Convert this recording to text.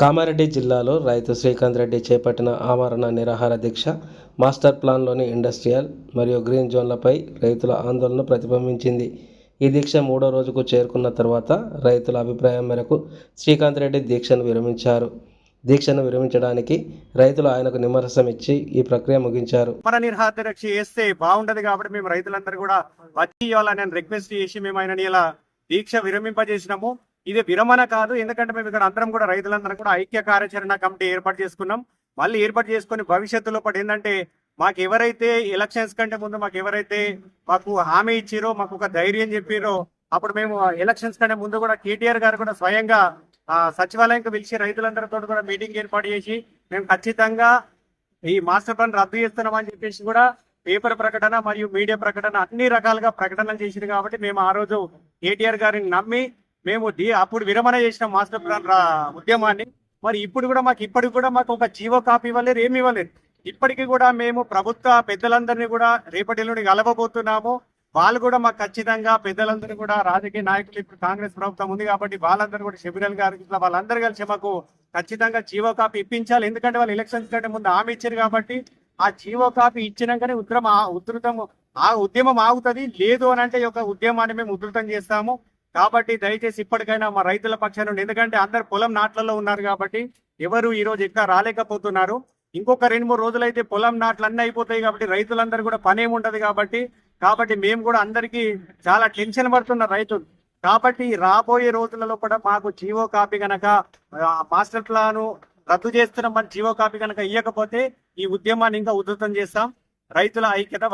కామారెడ్డి జిల్లాలో రైతు శ్రీకాంత్ రెడ్డి చేపట్టిన ఆమరణ నిరాహార దీక్ష మాస్టర్ ప్లాన్లోని ఇండస్ట్రియల్ మరియు గ్రీన్ జోన్లపై రైతుల ఆందోళన ప్రతిబింబించింది. ఈ దీక్ష మూడో రోజుకు చేరుకున్న తర్వాత రైతుల అభిప్రాయం మేరకు శ్రీకాంత్ రెడ్డి దీక్షను విరమించారు. దీక్షను విరమించడానికి రైతులు ఆయనకు నిమరసం ఇచ్చి ఈ ప్రక్రియ ముగించారు. మన చేస్తే బాగుంటది కాబట్టి మేము రైతులందరూ కూడా వచ్చి ఇవ్వాలని రిక్వెస్ట్ చేసి మేము ఆయన ఇలా దీక్ష విరమింపజేసినాము. ఇది విరమణ కాదు. ఎందుకంటే మేము ఇక్కడ అందరం కూడా రైతులందరం కూడా ఐక్య కార్యాచరణ కమిటీ ఏర్పాటు చేసుకున్నాం. మళ్ళీ ఏర్పాటు చేసుకుని భవిష్యత్తులో పాటు ఏంటంటే మాకు ఎవరైతే ఎలక్షన్స్ కంటే ముందు మాకు ఎవరైతే మాకు హామీ ఇచ్చిరో మాకు ఒక ధైర్యం చెప్పిరో అప్పుడు మేము ఎలక్షన్స్ కంటే ముందు కూడా కేటీఆర్ గారు కూడా స్వయంగా సచివాలయంకి పిలిచి రైతులందరితో కూడా మీటింగ్ ఏర్పాటు చేసి మేము ఖచ్చితంగా ఈ మాస్టర్ ప్లాన్ రద్దు చేస్తున్నామని చెప్పేసి కూడా పేపర్ ప్రకటన మరియు మీడియా ప్రకటన అన్ని రకాలుగా ప్రకటనలు చేసింది కాబట్టి మేము ఆ రోజు కేటీఆర్ గారిని నమ్మి మేము అప్పుడు విరమణ చేసిన మాస్టర్ ప్లాన్ రా- ఉద్యమాన్ని. మరి ఇప్పుడు కూడా మాకు ఇప్పటికి కూడా మాకు ఒక జీవో కాపీ ఇవ్వలేరు ఏమి ఇవ్వలేదు. ఇప్పటికీ కూడా మేము ప్రభుత్వ పెద్దలందరినీ కూడా రేపటి నుండి కలవబోతున్నాము. వాళ్ళు కూడా మాకు ఖచ్చితంగా పెద్దలందరూ కూడా రాజకీయ నాయకులు ఇప్పుడు కాంగ్రెస్ ప్రభుత్వం ఉంది కాబట్టి వాళ్ళందరూ కూడా శబిరల్ గారు ఇట్లా వాళ్ళందరూ కలిసి మాకు ఖచ్చితంగా జీవో కాపీ ఇప్పించాలి. ఎందుకంటే వాళ్ళు ఎలక్షన్స్ కంటే ముందు హామీ ఇచ్చారు కాబట్టి ఆ జీవో కాపీ ఇచ్చినాకనే ఉద్యమం ఉధృతం ఆ ఉద్యమం ఆగుతుంది. లేదు అని అంటే ఈ యొక్క ఉద్యమాన్ని మేము ఉధృతం చేస్తాము. కాబట్టి దయచేసి ఇప్పటికైనా మా రైతుల పక్షాన ఎందుకంటే అందరు పొలం నాట్లలో ఉన్నారు కాబట్టి ఎవరు ఈ రోజు రాలేకపోతున్నారు. ఇంకొక రెండు మూడు రోజులైతే పొలం నాట్లు అన్నీ అయిపోతాయి కాబట్టి రైతులందరూ కూడా పని ఉండదు ఉంటది కాబట్టి కాబట్టి మేము కూడా అందరికీ చాలా టెన్షన్ పడుతున్న రైతులు. కాబట్టి రాబోయే రోజులలో కూడా మాకు జీవో కాపీ కనుక మాస్టర్ ప్లాను రద్దు చేస్తున్న మన జీవో కాపీ కనుక ఇవ్వకపోతే ఈ ఉద్యమాన్ని ఇంకా ఉధృతం చేస్తాం. రైతుల ఐక్యత